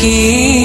কি